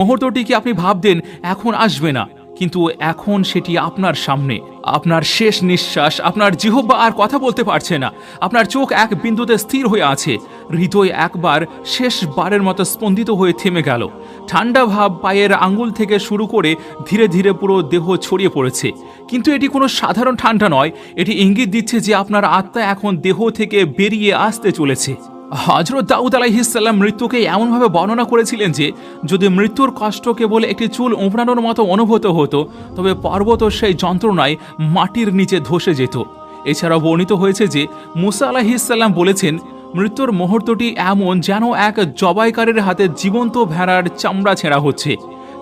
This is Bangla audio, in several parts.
মুহূর্তটি কি আপনি ভাবতেন এখন আসবে না? কিন্তু এখন সেটি আপনার সামনে। আপনার শেষ নিঃশ্বাস, আপনার জিহব্বা আর কথা বলতে পারছে না। আপনার চোখ এক বিন্দুতে স্থির হয়ে আছে। হৃদয় একবার শেষবারের মতো স্পন্দিত হয়ে থেমে গেল। ঠান্ডা ভাব পায়ের আঙ্গুল থেকে শুরু করে ধীরে ধীরে পুরো দেহ ছড়িয়ে পড়েছে। কিন্তু এটি কোনো সাধারণ ঠান্ডা নয়। এটি ইঙ্গিত দিচ্ছে যে আপনার আত্মা এখন দেহ থেকে বেরিয়ে আসতে চলেছে। হজরত দাউদ আলাইহিসাল্লাম মৃত্যুকে এমনভাবে বর্ণনা করেছিলেন যে, যদি মৃত্যুর কষ্ট কেবল একটি চুল উঁপড়ানোর মতো অনুভূত হতো, তবে পর্বত সেই যন্ত্রণায় মাটির নিচে ধসে যেত। এছাড়াও বর্ণিত হয়েছে যে, মুসা আলাহিসাল্লাম বলেছেন, মৃত্যুর মুহূর্তটি এমন যেন এক জবাইকারের হাতে জীবন্ত ভেড়ার চামড়া ছেঁড়া হচ্ছে।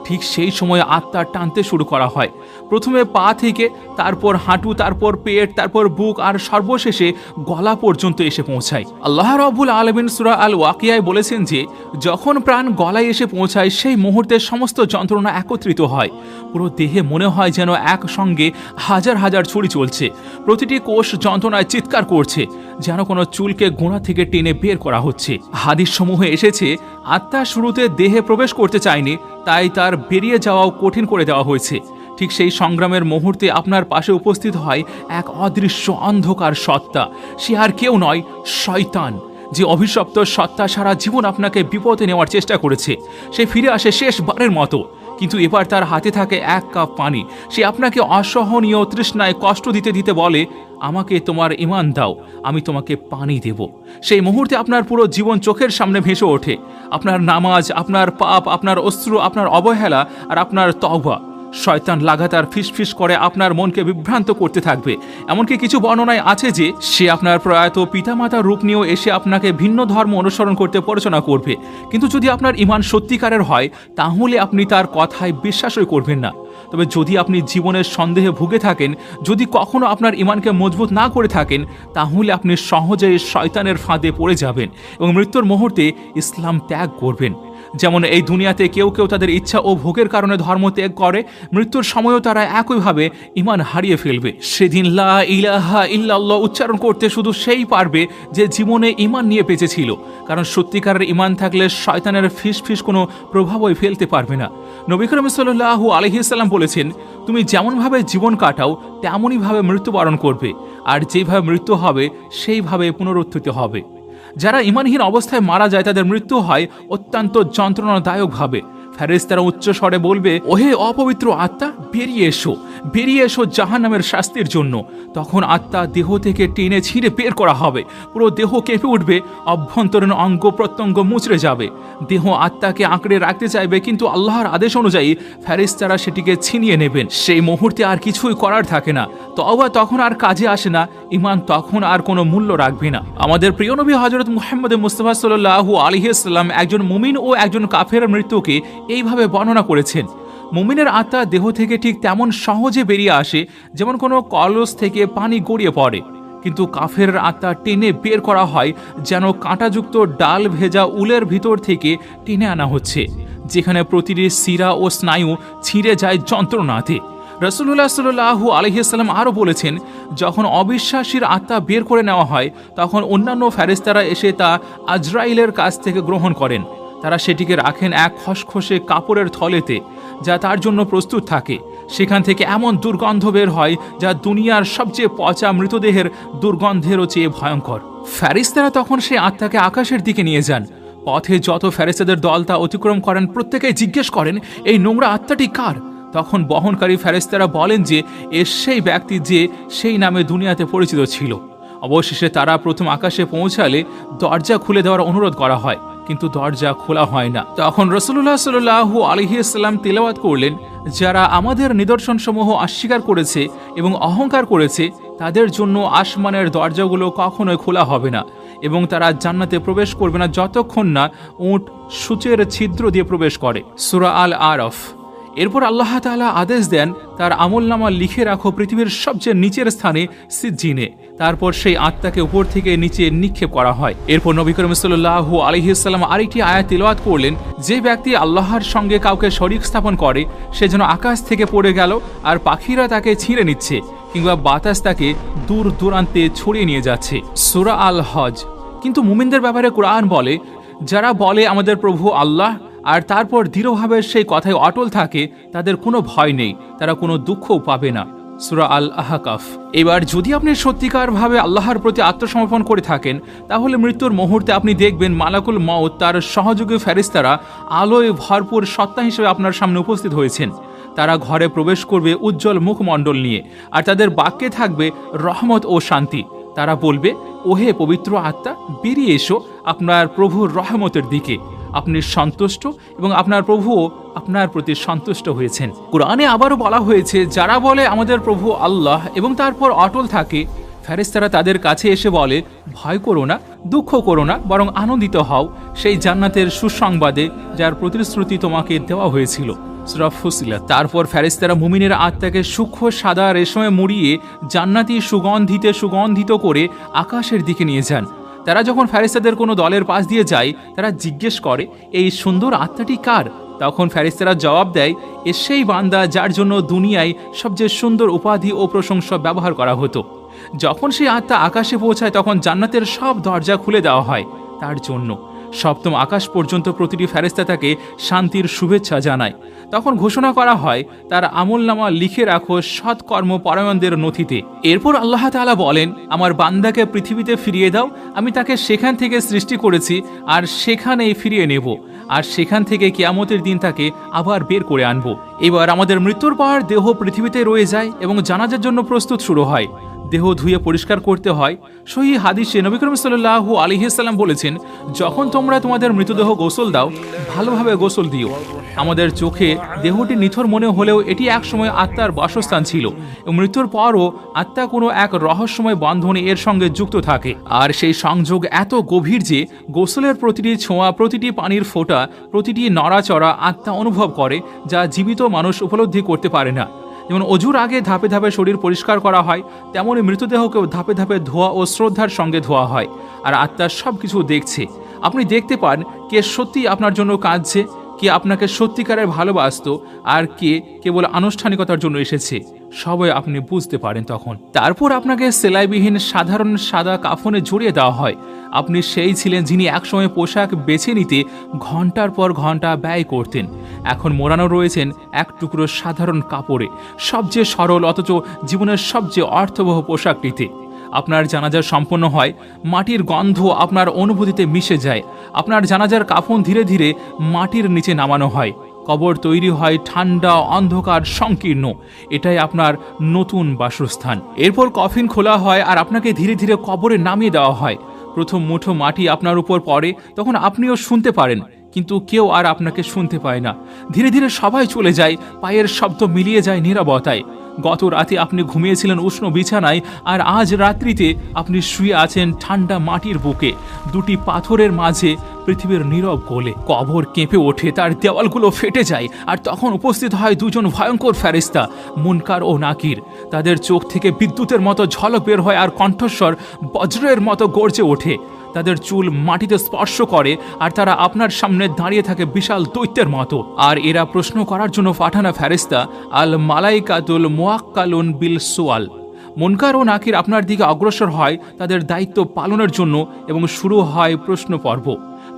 ঠিক সেই সময় আত্মা টানতে শুরু করা হয়। প্রথমে পা থেকে, তারপর হাঁটু, তারপর পেট, তারপর বুক আর সর্বশেষে গলা পর্যন্ত এসে পৌঁছায়। আল্লাহ রবুল আলমিন সুরা আল ওয়াকিয়ায় বলেছেন যে, যখন প্রাণ গলায় এসে পৌঁছায়, সেই মুহূর্তে সমস্ত যন্ত্রণা একত্রিত হয়। পুরো দেহে মনে হয় যেন একসঙ্গে হাজার হাজার ছুরি চলছে। প্রতিটি কোষ যন্ত্রণায় চিৎকার করছে, যেন কোনো চুলকে গোড়া থেকে টেনে বের করা হচ্ছে। হাদিস সমূহে এসেছে, আত্মা শুরুতে দেহে প্রবেশ করতে চায়নি, তাই তার বেরিয়ে যাওয়াও কঠিন করে দেওয়া হয়েছে। ঠিক সেই সংগ্রামের মুহূর্তে আপনার পাশে উপস্থিত হয় এক অদৃশ্য অন্ধকার সত্তা। সে আর কেউ নয়, শয়তান, যে অভিশপ্ত সত্তা সারা জীবন আপনাকে বিপদে নেওয়ার চেষ্টা করেছে। সে ফিরে আসে শেষবারের মতো, কিন্তু এবার তার হাতে থাকে এক কাপ পানি। সে আপনাকে অসহনীয় তৃষ্ণায় কষ্ট দিতে দিতে বলে, আমাকে তোমার ইমান দাও, আমি তোমাকে পানি দেব। সেই মুহূর্তে আপনার পুরো জীবন চোখের সামনে ভেসে ওঠে। আপনার নামাজ, আপনার পাপ, আপনার অস্ত্র আপনার অবহেলা আর আপনার তওবা। শয়তান লাগাতার ফিসফিস করে আপনার মনকে বিভ্রান্ত করতে থাকবে। এমনকি কিছু বর্ণনায় আছে যে, সে আপনার প্রয়াত পিতামাতার রূপ নিয়েও এসে আপনাকে ভিন্ন ধর্ম অনুসরণ করতে পরিচালনা করবে। কিন্তু যদি আপনার ইমান সত্যিকারের হয়, তাহলে আপনি তার কথায় বিশ্বাসই করবেন না। তবে যদি আপনি জীবনের সন্দেহে ভুগে থাকেন, যদি কখনো আপনার ইমানকে মজবুত না করে থাকেন, তাহলে আপনি সহজেই শয়তানের ফাঁদে পড়ে যাবেন এবং মৃত্যুর মুহূর্তে ইসলাম ত্যাগ করবেন। যেমন এই দুনিয়াতে কেউ কেউ তাদের ইচ্ছা ও ভোগের কারণে ধর্ম ত্যাগ করে, মৃত্যুর সময়ও তারা একইভাবে ইমান হারিয়ে ফেলবে। সেদিন লা ইলাহা ইল্লাল্লাহ উচ্চারণ করতে শুধু সেই পারবে যে জীবনে ইমান নিয়ে বেঁচেছিল। কারণ সত্যিকারের ইমান থাকলে শয়তানের ফিস ফিস কোনো প্রভাবই ফেলতে পারবে না। নবী করিম সাল্লাহু আলহিসাল্লাম বলেছেন, তুমি যেমনভাবে জীবন কাটাও, তেমনইভাবে মৃত্যুবরণ করবে। আর যেভাবে মৃত্যু হবে, সেইভাবে পুনরুত্থিত হবে। যারা ইমানহীন অবস্থায় মারা যায়, তাদের মৃত্যু হয় অত্যন্ত যন্ত্রণাদায়কভাবে। ফেরেস্তারা উচ্চ স্বরে বলবে, ওহে অপবিত্র আত্মা, বেরিয়ে এসো। বেরিয়ে এসো জাহান নামের শাস্তির জন্য। তখন আত্মা দেহ থেকে টেনে ছিঁড়ে বের করা হবে। পুরো দেহ কেঁপে উঠবে, অভ্যন্তরীণ অঙ্গ প্রত্যঙ্গ মুচড়ে যাবে। দেহ আত্মাকে আঁকড়ে রাখতে চাইবে, কিন্তু আল্লাহর আদেশ অনুযায়ী ফেরেস্তারা সেটিকে ছিনিয়ে নেবেন। সেই মুহূর্তে আর কিছুই করার থাকে না। তবা তখন আর কাজে আসে না। ইমান তখন আর কোনো মূল্য রাখবে না। আমাদের প্রিয় নবী হজরত মুহাম্মদ মুস্তফা সাল্লাহু আলহিসাল্লাম একজন মুমিন ও একজন কাফের মৃত্যুকে এইভাবে বর্ণনা করেছেন। মুমিনের আত্মা দেহ থেকে ঠিক তেমন সহজে বেরিয়ে আসে যেমন কোনো কলস থেকে পানি গড়িয়ে পড়ে। কিন্তু কাফের আত্মা টেনে বের করা হয় যেন কাঁটাযুক্ত ডাল ভেজা উলের ভিতর থেকে টেনে আনা হচ্ছে, যেখানে প্রতিটি শিরা ও স্নায়ু ছিঁড়ে যায় যন্ত্রণাতে। রসুল্লাহ সাল্লাহু আলহিসাল্লাম আরও বলেছেন, যখন অবিশ্বাসীর আত্মা বের করে নেওয়া হয়, তখন অন্যান্য ফ্যারেস্তারা এসে তা আজরাইলের কাছ থেকে গ্রহণ করেন। তারা সেটিকে রাখেন এক খসখসে কাপড়ের থলেতে। যা তার জন্য প্রস্তুত থাকে। সেখান থেকে এমন দুর্গন্ধ বের হয় যা দুনিয়ার সবচেয়ে পচা মৃতদেহের দুর্গন্ধেরও চেয়ে ভয়ঙ্কর। ফ্যারিস্তারা তখন সে আত্মাকে আকাশের দিকে নিয়ে যান। পথে যত ফ্যারিস্তাদের দল তা অতিক্রম করেন, প্রত্যেকেই জিজ্ঞেস করেন, এই নোংরা আত্মাটি কার? তখন বহনকারী ফেরেস্তারা বলেন যে, এ সেই ব্যক্তি যে সেই নামে দুনিয়াতে পরিচিত ছিল। অবশেষে তারা প্রথম আকাশে পৌঁছালে দরজা খুলে দেওয়ার অনুরোধ করা হয়। কিন্তু দরজা খোলা হয় না। তখন রসুল্লাহ সাল্লাহ আলহিসাল্লাম তেলাওয়াত করলেন, যারা আমাদের নিদর্শনসমূহ অস্বীকার করেছে এবং অহংকার করেছে, তাদের জন্য আসমানের দরজাগুলো কখনোই খোলা হবে না এবং তারা জান্নাতে প্রবেশ করবে না যতক্ষণ না উঁট সূচের ছিদ্র দিয়ে প্রবেশ করে। সুরা আল আরফ। এরপর আল্লাহ তালা আদেশ দেন, তার আমলনামা লিখে রাখো পৃথিবীর সবচেয়ে নিচের স্থানে সিজ্জিনে। তারপর সেই আত্মাকে উপর থেকে নিচে নিক্ষেপ করা হয়। এরপর নবী করিম সাল্লাহ আলহিসাল্লাম আরেকটি আয়াত তিলওয়াত করলেন, যে ব্যক্তি আল্লাহর সঙ্গে কাউকে শরিক স্থাপন করে, সে যেন আকাশ থেকে পড়ে গেল আর পাখিরা তাকে ছিঁড়ে নিচ্ছে, কিংবা বাতাস তাকে দূর দূরান্তে ছড়িয়ে নিয়ে যাচ্ছে। সুরা আল হজ। কিন্তু মুমিনদের ব্যাপারে কোরআন বলে, যারা বলে আমাদের প্রভু আল্লাহ আর তারপর দৃঢ়ভাবে সেই কথায় অটল থাকে, তাদের কোনো ভয় নেই, তারা কোনো দুঃখও পাবে না। সুরা আল আহাকাফ এবার যদি আপনি সত্যিকারভাবে আল্লাহর প্রতি আত্মসমর্পণ করে থাকেন, তাহলে মৃত্যুর মুহূর্তে আপনি দেখবেন মালাকুল মউত তার সহযোগী ফেরিস্তারা আলোয় ভরপুর সত্তা হিসেবে আপনার সামনে উপস্থিত হয়েছেন। তারা ঘরে প্রবেশ করবে উজ্জ্বল মুখমণ্ডল নিয়ে, আর তাদের বাক্যে থাকবে রহমত ও শান্তি। তারা বলবে, ওহে পবিত্র আত্মা, বেরিয়ে এসো আপনার প্রভুর রহমতের দিকে। আপনি সন্তুষ্ট এবং আপনার প্রভুও আপনার প্রতি সন্তুষ্ট হয়েছেন। কোরআনে আবারও বলা হয়েছে, যারা বলে আমাদের প্রভু আল্লাহ এবং তারপর অটল থাকে ফেরেস্তারা তাদের কাছে এসে বলে, ভয় করো না, দুঃখ করো না, বরং আনন্দিত হও। সেই জান্নাতের সুসংবাদে যার প্রতিশ্রুতি তোমাকে দেওয়া হয়েছিল। সুরা তারপর ফেরেস্তারা মুমিনের আত্মাকে সূক্ষ্ম, সাদা রেশমে মুড়িয়ে জান্নাতি সুগন্ধিতে সুগন্ধিত করে আকাশের দিকে নিয়ে যান। তারা যখন ফেরেস্তাদের কোনো দলের পাশ দিয়ে যায়, তারা জিজ্ঞেস করে, এই সুন্দর আত্মাটি কার? তখন ফেরেস্তারা জবাব দেয়, এ সেই বান্দা যার জন্য দুনিয়ায় সবচেয়ে সুন্দর উপাধি ও প্রশংসা ব্যবহার করা হতো। যখন সেই আত্মা আকাশে পৌঁছায়, তখন জান্নাতের সব দরজা খুলে দেওয়া হয় তার জন্য। সপ্তম আকাশ পর্যন্ত প্রতিটি ফেরেস্তা তাকে শান্তির শুভেচ্ছা জানায়। তখন ঘোষণা করা হয়, তার আমলনামা লিখে রাখো সৎকর্ম পরায়ণদের নথিতে। এরপর আল্লাহ তালা বলেন, আমার বান্দাকে পৃথিবীতে ফিরিয়ে দাও, আমি তাকে সেখান থেকে সৃষ্টি করেছি, আর সেখানেই ফিরিয়ে নেব। আর সেখান থেকে কেয়ামতের দিন তাকে আবার বের করে আনব। এবার আমাদের মৃত্যুর পর দেহ পৃথিবীতে রয়ে যায় এবং জানাজার জন্য প্রস্তুত শুরু হয়। দেহ ধুয়ে পরিষ্কার করতে হয়। সহি হাদিসে নবী করিম সাল্লাহু আলিহাল্লাম বলেছেন, যখন তোমরা তোমাদের মৃতদেহ গোসল দাও, ভালোভাবে গোসল দিও। আমাদের চোখে দেহটি নিথর মনে হলেও এটি একসময় আত্মার বাসস্থান ছিল। মৃত্যুর পরও আত্মা কোনো এক রহস্যময় বন্ধনে এর সঙ্গে যুক্ত থাকে। আর সেই সংযোগ এত গভীর যে গোসলের প্রতিটি ছোঁয়া, প্রতিটি পানির ফোঁটা, প্রতিটি নড়াচড়া আত্মা অনুভব করে, যা জীবিত মানুষ উপলব্ধি করতে পারে না। যেমন অজুর আগে ধাপে ধাপে শরীর পরিষ্কার করা হয় তেমনই মৃতদেহকেও ধাপে ধাপে ধোয়া ও শ্রদ্ধার সঙ্গে ধোয়া হয়। আর আত্মার সব কিছু দেখছে। আপনি দেখতে পান কে সত্যি আপনার জন্য কাঁদছে, কে আপনাকে সত্যিকারের ভালোবাসত, আর কে কেবল আনুষ্ঠানিকতার জন্য এসেছে। সবই আপনি বুঝতে পারেন তখন। তারপর আপনাকে সেলাইবিহীন সাধারণ সাদা কাফনে জড়িয়ে দেওয়া হয়। আপনি সেই ছিলেন যিনি একসময় পোশাক বেছে নিতে ঘণ্টার পর ঘণ্টা ব্যয় করতেন। এখন মোড়ানো রয়েছেন এক টুকরো সাধারণ কাপড়ে। সবচেয়ে সরল অথচ জীবনের সবচেয়ে অর্থবহ পোশাকটিতে। আপনার জানাজা সম্পন্ন হয়, মাটির গন্ধ আপনার অনুভূতিতে মিশে যায়। আপনার জানাজার কাফন ধীরে ধীরে মাটির নিচে নামানো হয়। কবর তৈরি হয় ঠান্ডা অন্ধকার সংকীর্ণ। এটাই আপনার নতুন বাসস্থান। এরপর কফিন খোলা হয় আর আপনাকে ধীরে ধীরে কবরে নামিয়ে দেওয়া হয়। প্রথম মুঠো মাটি আপনার উপর পড়ে, তখন আপনিও শুনতে পারেন, কিন্তু কেউ আর আপনাকে শুনতে পায় না। ধীরে ধীরে সবাই চলে যায়, পায়ের শব্দ মিলিয়ে যায় নিরাপত্তায় গত রাতে আপনি ঘুমিয়েছিলেন উষ্ণ বিছানায় আর আজ রাত্রিতে আপনি শুয়ে আছেন ঠান্ডা মাটির বুকে। দুটি পাথরের মাঝে পৃথিবীর নীরব গোলে কবর কেঁপে ওঠে, তার দেওয়ালগুলো ফেটে যায়, আর তখন উপস্থিত হয় দুজন ভয়ঙ্কর ফেরিস্তা মুনকার ও নাকির। তাদের চোখ থেকে বিদ্যুতের মতো ঝলক বের হয় আর কণ্ঠস্বর বজ্রের মতো গর্জে ওঠে। তাদের চুল মাটিতে স্পর্শ করে, আর তারা আপনার সামনে দাঁড়িয়ে থাকে বিশাল দৈত্যের মতো। আর এরা প্রশ্ন করার জন্য পাঠানা ফেরেস্তা আল মালাইকাতুল মোয়াক্কালুন বিল সোয়াল। মনকার ও নাকির আপনার দিকে অগ্রসর হয় তাদের দায়িত্ব পালনের জন্য এবং শুরু হয় প্রশ্ন পর্ব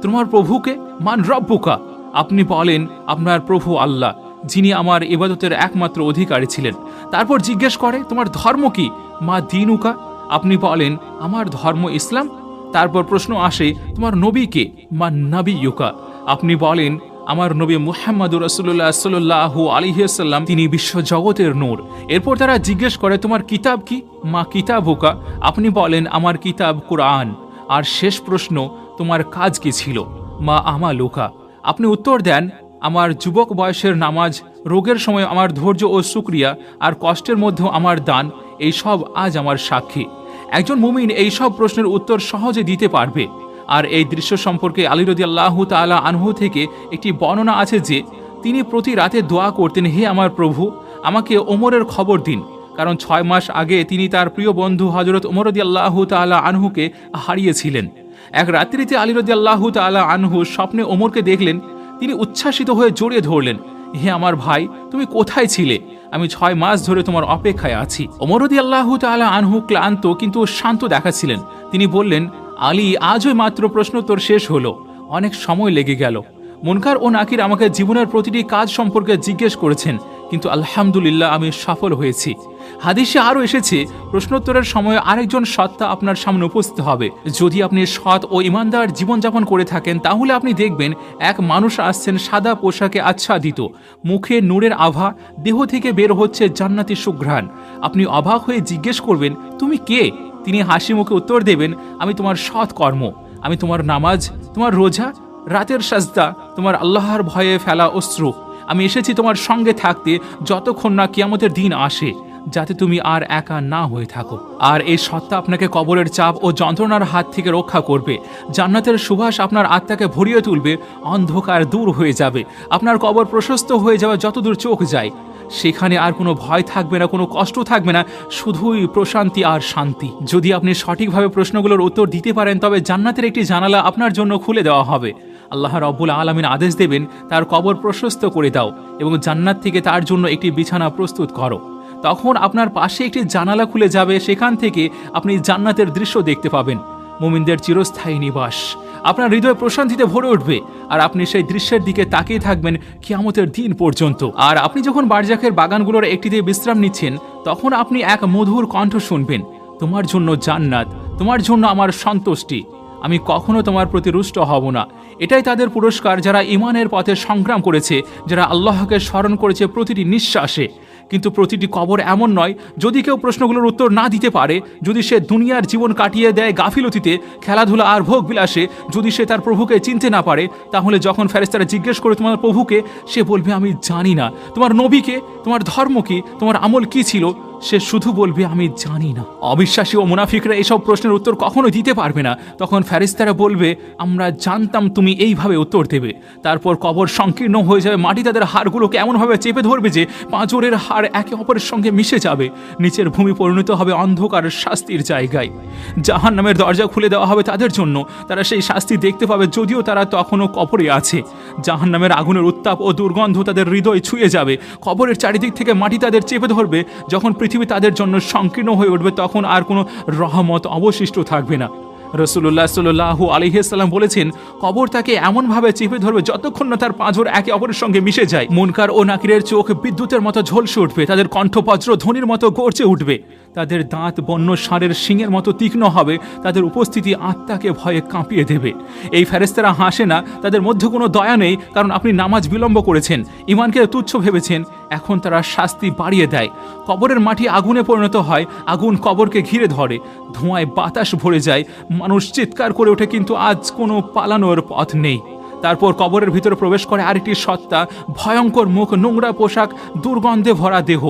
তোমার প্রভুকে মান রব্বুকা। আপনি বলেন আপনার প্রভু আল্লাহ, যিনি আমার ইবাদতের একমাত্র অধিকারী ছিলেন। তারপর জিজ্ঞেস করে, তোমার ধর্ম কি? মা দিনুকা। আপনি বলেন আমার ধর্ম ইসলাম? তারপর প্রশ্ন আসে, তোমার নবীকে মা নবী ইউকা আপনি বলেন আমার নবী মুহাম্মদ রসুল্লাহ সাল্লাহ আলিহাল্লাম তিনি বিশ্ব জগতের নূর। এরপর তারা জিজ্ঞেস করে, তোমার কিতাব কি? মা কিতাবুকা। আপনি বলেন আমার কিতাব কোরআন। আর শেষ প্রশ্ন, তোমার কাজ কি ছিল? মা আমা লোকা আপনি উত্তর দেন, আমার যুবক বয়সের নামাজ, রোগের সময় আমার ধৈর্য ও সুক্রিয়া, আর কষ্টের মধ্যেও আমার দান, এই সব আজ আমার সাক্ষী। একজন মুমিন এই সব প্রশ্নের উত্তর সহজে দিতে পারবে। আর এই দৃশ্য সম্পর্কে আলী রদি আল্লাহ তালা আনহু থেকে একটি বর্ণনা আছে যে, তিনি প্রতি রাতে দোয়া করতেন, হে আমার প্রভু, আমাকে ওমরের খবর দিন। কারণ ছয় মাস আগে তিনি তার প্রিয় বন্ধু হজরত ওমরদি আল্লাহ তালা আনহুকে হারিয়েছিলেন। এক রাত্রিতে আলী রদি আল্লাহ তালা আনহু স্বপ্নে ওমরকে দেখলেন, তিনি উচ্ছ্বাসিত হয়ে জড়িয়ে ধরলেন, হে আমার ভাই, তুমি কোথায় ছিলে? আমি ছয় মাস ধরে তোমার অপেক্ষায় আছি। ওমরদি আল্লাহ তালা আনহু ক্লান্ত কিন্তু শান্ত দেখাচ্ছিলেন। তিনি বললেন, আলী, আজই মাত্র প্রশ্নোত্তর শেষ হলো। অনেক সময় লেগে গেল। মুনকার ও নাকির আমাকে জীবনের প্রতিটি কাজ সম্পর্কে জিজ্ঞেস করেছেন। কিন্তু আলহামদুলিল্লাহ আমি সফল হয়েছি। হাদিসে আরও এসেছে, প্রশ্নোত্তরের সময় আরেকজন সত্তা আপনার সামনে উপস্থিত হবে। যদি আপনি সৎ ও ইমানদার জীবনযাপন করে থাকেন, তাহলে আপনি দেখবেন এক মানুষ আসছেন সাদা পোশাকে আচ্ছাদিত। মুখে নূরের আভা, দেহ থেকে বের হচ্ছে জান্নাতি সুঘ্রাণ। আপনি অবাক হয়ে জিজ্ঞেস করবেন, তুমি কে? তিনি হাসি মুখে উত্তর দেবেন, আমি তোমার সৎ কর্ম। আমি তোমার নামাজ, তোমার রোজা, রাতের সাজদা, তোমার আল্লাহর ভয়ে ফেলা অশ্রু। আমি এসেছি তোমার সঙ্গে থাকতে যতক্ষণ না কিয়ামতের দিন আসে, যাতে তুমি আর একা না হয়ে থাকো। আর এই সত্তা আপনাকে কবরের চাপ ও যন্ত্রণার হাত থেকে রক্ষা করবে। জান্নাতের সুভাষ আপনার আত্মাকে ভরিয়ে তুলবে, অন্ধকার দূর হয়ে যাবে। আপনার কবর প্রশস্ত হয়ে যাওয়া যতদূর চোখ যায়, সেখানে আর কোনো ভয় থাকবে না, কোনো কষ্ট থাকবে না, শুধুই প্রশান্তি আর শান্তি। যদি আপনি সঠিকভাবে প্রশ্নগুলোর উত্তর দিতে পারেন, তবে জান্নাতের একটি জানালা আপনার জন্য খুলে দেওয়া হবে। আল্লাহ রব্বুল আলমিন আদেশ দেবেন, তার কবর প্রশস্ত করে দাও এবং জান্নাত থেকে তার জন্য একটি বিছানা প্রস্তুত করো। তখন আপনার পাশে একটি জানালা খুলে যাবে, সেখান থেকে আপনি জান্নাতের দৃশ্য দেখতে পাবেন। মুমিনদের চিরস্থায়ী নিবাস। আপনার হৃদয় প্রশান্তিতে ভরে উঠবে আর আপনি সেই দৃশ্যের দিকে তাকিয়ে থাকবেন কিয়ামতের দিন পর্যন্ত। আর আপনি যখন বারজাকের বাগানগুলোর একটিতে বিশ্রাম নিচ্ছেন, তখন আপনি এক মধুর কণ্ঠ শুনবেন, তোমার জন্য জান্নাত, তোমার জন্য আমার সন্তুষ্টি। আমি কখনো তোমার প্রতি রুষ্ট হব না। এটাই তাদের পুরস্কার যারা ইমানের পথে সংগ্রাম করেছে, যারা আল্লাহকে স্মরণ করেছে প্রতিটি নিঃশ্বাসে। কিন্তু প্রতিটি কবর এমন নয়, যদি কেউ প্রশ্নগুলোর উত্তর না দিতে পারে, যদি সে দুনিয়ার জীবন কাটিয়ে দেয় গাফিলতিতে, খেলাধুলা আর ভোগ বিলাসে যদি সে তার প্রভুকে চিনতে না পারে, তাহলে যখন ফেরেস্তারা জিজ্ঞেস করে তোমার প্রভুকে, সে বলবে, আমি জানি না। তোমার নবীকে তোমার ধর্ম কি? তোমার আমল কি ছিল? সে শুধু বলবে, আমি জানি না। অবিশ্বাসী ও মুনাফিকরা এসব প্রশ্নের উত্তর কখনো দিতে পারবে না। তখন ফেরিস্তারা বলবে, আমরা জানতাম তুমি এইভাবে উত্তর দেবে। তারপর কবর সংকীর্ণ হয়ে যাবে। মাটি তাদের হাড়গুলোকে এমনভাবে চেপে ধরবে যে পাঁজরের হাড় একে অপরের সঙ্গে মিশে যাবে। নিচের ভূমি পরিণত হবে অন্ধকার শাস্তির জায়গায়। জাহান নামের দরজা খুলে দেওয়া হবে তাদের জন্য। তারা সেই শাস্তি দেখতে পাবে, যদিও তারা তখনও কবরে আছে। জাহান নামের আগুনের উত্তাপ ও দুর্গন্ধ তাদের হৃদয় ছুঁয়ে যাবে। কবরের চারিদিক থেকে মাটি তাদের চেপে ধরবে। যখন পৃথিবী তাদের জন্য সংকীর্ণ হয়ে উঠবে, তখন আর কোনো রহমত অবশিষ্ট থাকবে না। রসুল্লাহ সাল্লু আলিহাল্লাম বলেছেন, কবর তাকে এমনভাবে চেপে ধরবে যতক্ষণ না তার পাঁচর একে অপরের সঙ্গে মিশে যায়। মুনকার ও নাকিরের চোখ বিদ্যুতের মতো ঝলসে উঠবে, তাদের কণ্ঠপত্র ধ্বনির মতো গড়চে উঠবে। তাদের দাঁত বন্য ষাঁড়ের শিঙের মতো তীক্ষ্ণ হবে, তাদের উপস্থিতি আত্মাকে ভয়ে কাঁপিয়ে দেবে। এই ফেরেস্তারা হাসে না, তাদের মধ্যে কোনো দয়া নেই, কারণ আপনি নামাজ বিলম্ব করেছেন ইমানকে তুচ্ছ ভেবেছেন, এখন তারা শাস্তি বাড়িয়ে দেয়। কবরের মাটি আগুনে পরিণত হয়, আগুন কবরকে ঘিরে ধরে, ধোঁয়ায় বাতাস ভরে যায়, মানুষ চিৎকার করে ওঠে, কিন্তু আজ কোনো পালানোর পথ নেই। তারপর কবরের ভিতরে প্রবেশ করে আরেকটি সত্তা, ভয়ঙ্কর মুখ, নোংরা পোশাক, দুর্গন্ধে ভরা দেহ।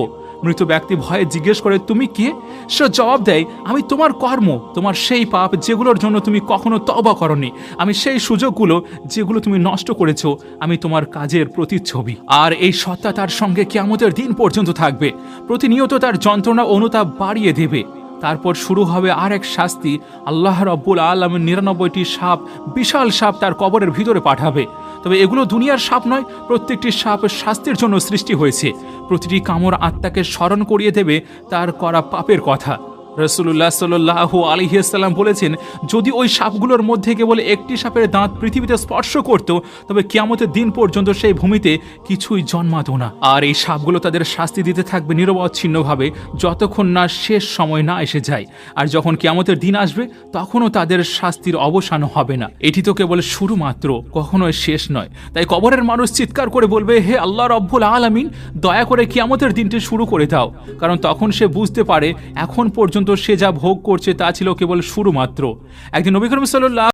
মৃত ব্যক্তি ভয়ে জিজ্ঞেস করে, তুমি কে? সে জবাব দেয়, আমি তোমার কর্ম, তোমার সেই পাপ যেগুলোর জন্য তুমি কখনো তবা করনি। আমি সেই সুযোগগুলো যেগুলো তুমি নষ্ট করেছ, আমি তোমার কাজের প্রতিচ্ছবি। আর এই সত্তা তার সঙ্গে কেয়ামতের দিন পর্যন্ত থাকবে। প্রতিনিয়ত তার যন্ত্রণা অনুতাপ বাড়িয়ে দেবে। তারপর শুরু হবে আর এক শাস্তি। আল্লাহ রব্বুল আলমের নিরানব্বইটি সাপ, বিশাল সাপ তার কবরের ভিতরে পাঠাবে। তবে এগুলো দুনিয়ার সাপ নয়, প্রত্যেকটি সাপ শাস্তির জন্য সৃষ্টি হয়েছে। প্রতিটি কামড় আত্মাকে স্মরণ করিয়ে দেবে, তার করা পাপের কথা। রসুল্লাহ সাল্লাহ আলহিয়াল্লাম বলেছেন, যদি ওই সাপগুলোর মধ্যে কেবল একটি সাপের দাঁত পৃথিবীতে স্পর্শ করত, তবে কিয়ামতের দিন পর্যন্ত সেই ভূমিতে কিছুই জন্মাতো না। আর এই সাপগুলো তাদের শাস্তি দিতে থাকবে নিরবচ্ছিন্নভাবে, যতক্ষণ না শেষ সময় না এসে যায়। আর যখন কিয়ামতের দিন আসবে, তখনও তাদের শাস্তির অবসান হবে না। এটি তো কেবল শুরু মাত্র কখনোই শেষ নয়। তাই কবরের মানুষ চিৎকার করে বলবে, হে আল্লাহ রব্বুল আলমিন, দয়া করে কিয়ামতের দিনটি শুরু করে দাও। কারণ তখন সে বুঝতে পারে, এখন পর্যন্ত সে যা ভোগ করছে তা ছিল কেবল শুরু মাত্র একদিন নবী করিম সাল্লাহ